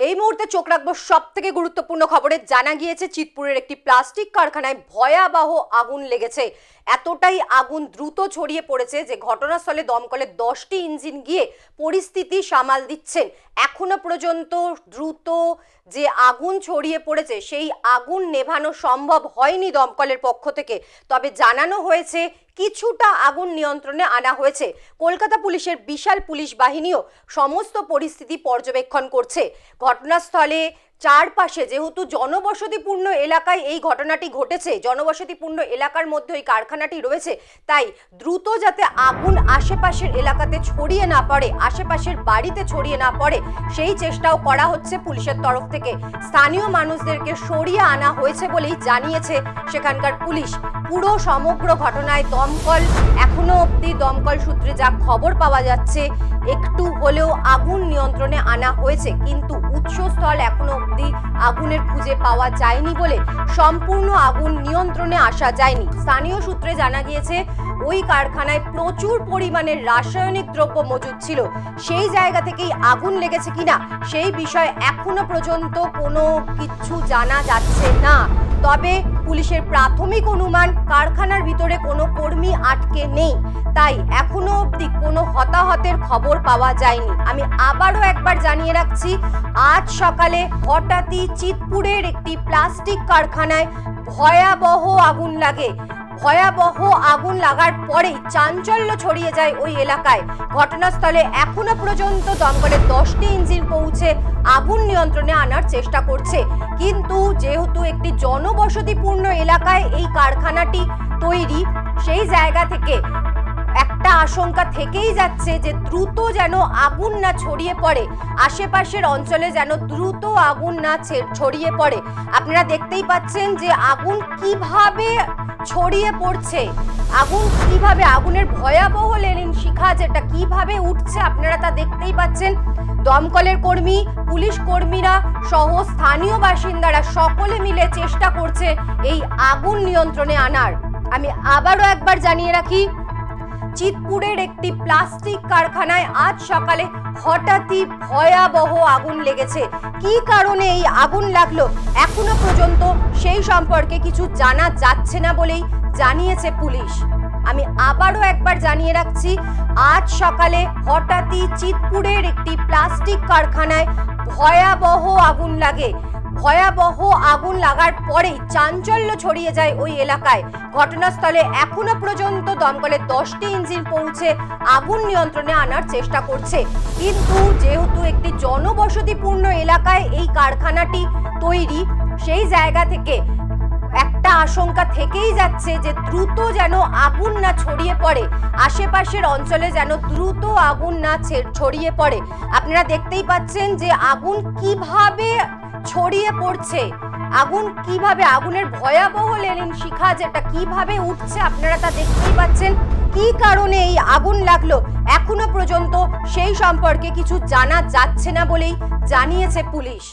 এই মুহূর্তে চোখ রাখব সব থেকে গুরুত্বপূর্ণ খবরে। জানা গিয়েছে, চিতপুরের একটি প্লাস্টিক কারখানায় ভয়াবহ আগুন লেগেছে। এতটাই আগুন দ্রুত ছড়িয়ে পড়েছে যে ঘটনাস্থলে দমকলের দশটি ইঞ্জিন গিয়ে পরিস্থিতি সামাল দিচ্ছেন। এখনও পর্যন্ত দ্রুত যে আগুন ছড়িয়ে পড়েছে, সেই আগুন নেভানো সম্ভব হয়নি দমকলের পক্ষ থেকে। তবে জানানো হয়েছে, কিছুটা আগুন নিয়ন্ত্রণে আনা হয়েছে। কলকাতা পুলিশের বিশাল পুলিশ বাহিনীও সমস্ত পরিস্থিতি পর্যবেক্ষণ করছে। ঘটনাস্থলে চারপাশে যেহেতু জনবসতিপূর্ণ এলাকায় এই ঘটনাটি ঘটেছে, জনবসতিপূর্ণ এলাকার মধ্যে ওই কারখানাটি রয়েছে, তাই দ্রুত যাতে আগুন আশেপাশের এলাকাতে ছড়িয়ে না পড়ে, আশেপাশের বাড়িতে ছড়িয়ে না পড়ে, সেই চেষ্টাও করা হচ্ছে পুলিশের তরফ থেকে। স্থানীয় মানুষদেরকে সরিয়ে আনা হয়েছে বলেই জানিয়েছে সেখানকার পুলিশ। পুরো সমগ্র ঘটনায় দমকল এখনও অবধি, দমকল সূত্রে যা খবর পাওয়া যাচ্ছে, একটু হলেও আগুন নিয়ন্ত্রণে আনা হয়েছে, কিন্তু উৎসস্থল এখনও অবধি আগুনের খুঁজে পাওয়া যায়নি বলে সম্পূর্ণ আগুন নিয়ন্ত্রণে আসা যায়নি। স্থানীয় সূত্রে জানা গিয়েছে, ওই কারখানায় প্রচুর পরিমাণে রাসায়নিক দ্রব্য মজুদ ছিল। সেই জায়গা থেকেই আগুন লেগেছে কিনা সেই বিষয়ে এখনও পর্যন্ত কোনো কিছু জানা যাচ্ছে না। তবে পুলিশের প্রাথমিক অনুমান, কারখানার ভিতরে কোনো কর্মী আটকে নেই। তাই এখনও অবধি কোনো হতাহতের খবর পাওয়া যায়নি। আমি আবারও একবার জানিয়ে রাখছি, আজ সকালে হঠাৎই চিতপুরের একটি প্লাস্টিক কারখানায় ভয়াবহ আগুন লাগে। ভয়াবহ আগুন লাগার পরেই চাঞ্চল্য ছড়িয়ে যায় ওই এলাকায়। ঘটনাস্থলে এখনও পর্যন্ত দমকলের দশটি ইঞ্জিন পৌঁছে আগুন নিয়ন্ত্রণে আনার চেষ্টা করছে। কিন্তু যেহেতু একটি জনবসতিপূর্ণ এলাকায় এই কারখানাটি তৈরি, সেই জায়গা থেকে একটা আশঙ্কা থেকেই যাচ্ছে যে দ্রুত যেন আগুন না ছড়িয়ে পড়ে। আশেপাশের অঞ্চলে যেন দ্রুত আগুন না ছড়িয়ে পড়ে। আপনারা দেখতেই পাচ্ছেন যে আগুন কীভাবে ছড়িয়ে পড়ছে। আগুন কীভাবে, আগুনের ভয়াবহ লেলিন শিখা যেটা কীভাবে উঠছে আপনারা তা দেখতেই পাচ্ছেন। দমকলের কর্মী, পুলিশ কর্মীরা সহ স্থানীয় বাসিন্দারা সকলে মিলে চেষ্টা করছে এই আগুন নিয়ন্ত্রণে আনার। আমি আবারও একবার জানিয়ে রাখি চিতপুরের একটি প্লাস্টিক কারখানায় আজ সকালে হঠাৎই ভয়াবহ আগুন লেগেছে। কি কারণে এই আগুন লাগল এখনও পর্যন্ত সেই সম্পর্কে কিছু জানা যাচ্ছে না বলেই জানিয়েছে পুলিশ। আমি আবারও একবার জানিয়ে রাখছি, আজ সকালে হঠাৎই চিতপুরের একটি প্লাস্টিক কারখানায় ভয়াবহ আগুন লাগে। ভয়াবহ আগুন লাগার পরেই চাঞ্চল্য ছড়িয়ে যায় ওই এলাকায়। ঘটনাস্থলে এখনও পর্যন্ত দমকলের দশটি ইঞ্জিন পৌঁছে আগুন নিয়ন্ত্রণে আনার চেষ্টা করছে। কিন্তু যেহেতু একটি জনবসতিপূর্ণ এলাকায় এই কারখানাটি তৈরি, সেই জায়গা থেকে একটা আশঙ্কা থেকেই যাচ্ছে যে দ্রুত যেন আগুন না ছড়িয়ে পড়ে। আশেপাশের অঞ্চলে যেন দ্রুত আগুন না ছড়িয়ে পড়ে। আপনারা দেখতেই পাচ্ছেন যে আগুন কীভাবে ছড়িয়ে পড়ছে। আগুন কীভাবে, আগুনের ভয়াবহ লেলিন শিখা যেটা কীভাবে উঠছে, আপনারা তা দেখতেই পাচ্ছেন। কি কারণে এই আগুন লাগল, এখনও পর্যন্ত সেই সম্পর্কে কিছু জানা যাচ্ছে না বলেই জানিয়েছে পুলিশ।